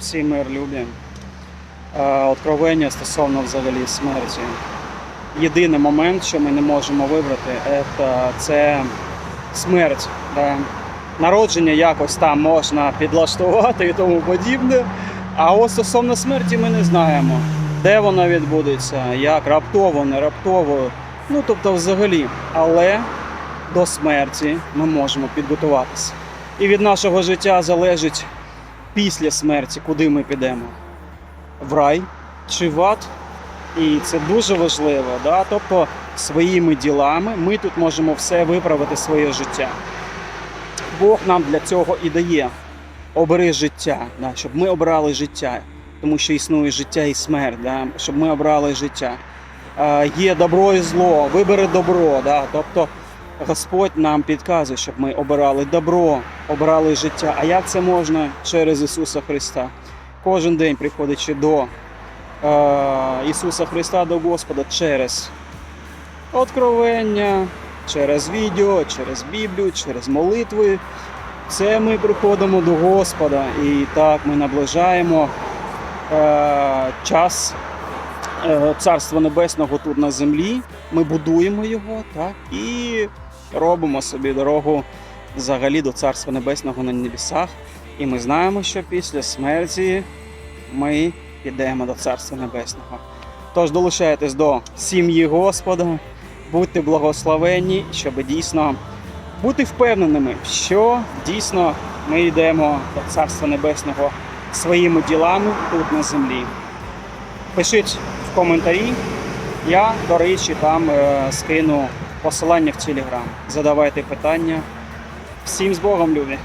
всі мир любі. Е, Откровення стосовно взагалі смерті. Єдиний момент, що ми не можемо вибрати, це смерть. Да. Народження якось там можна підлаштувати і тому подібне. А ось стосовно смерті ми не знаємо, де вона відбудеться, як раптово, не раптово. Ну тобто, взагалі. Але до смерті ми можемо підготуватися. І від нашого життя залежить після смерті, куди ми підемо. В рай чи в ад. І це дуже важливо. Да? Тобто своїми ділами ми тут можемо все виправити своє життя. Бог нам для цього і дає. Обери життя, да? щоб ми обрали життя, тому що існує життя і смерть, да? щоб ми обрали життя. Е, є добро і зло, вибери добро. Да? Тобто Господь нам підказує, щоб ми обирали добро, обирали життя. А як це можна через Ісуса Христа? Кожен день приходячи до е, Ісуса Христа, до Господа через откровення, через відео, через Біблію, через молитви. Це ми приходимо до Господа і так ми наближаємо е, час е, Царства Небесного тут на землі. Ми будуємо його так, і робимо собі дорогу взагалі до Царства Небесного на небесах. І ми знаємо, що після смерті ми підемо до Царства Небесного. Тож долучайтесь до сім'ї Господа, будьте благословенні, щоб дійсно бути впевненими, що дійсно ми йдемо до Царства Небесного своїми ділами тут на землі. Пишіть в коментарі. Я, до речі, там е, скину посилання в Телеграм. Задавайте питання. Всім з Богом, любі!